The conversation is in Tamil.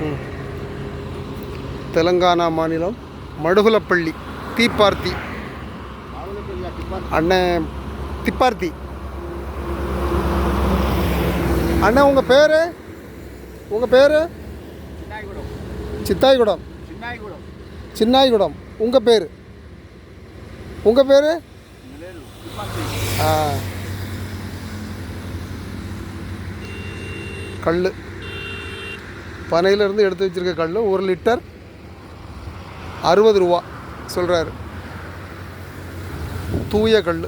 ம். தெலங்கானா மாநிலம் மடுகுலப்பள்ளி தீப்பார்த்தி. அண்ணன் திப்பார்த்தி. அண்ணன் உங்கள் பேர்? உங்கள் பேர்? சித்தாய்குடம். சின்னாய்குடம். உங்கள் பேர்? உங்கள் பேர்? ஆ. கல் பனையிலேருந்து எடுத்து வச்சிருக்க கல் ஒரு லிட்டர் அறுபது ரூபா சொல்கிறாரு தூய கல்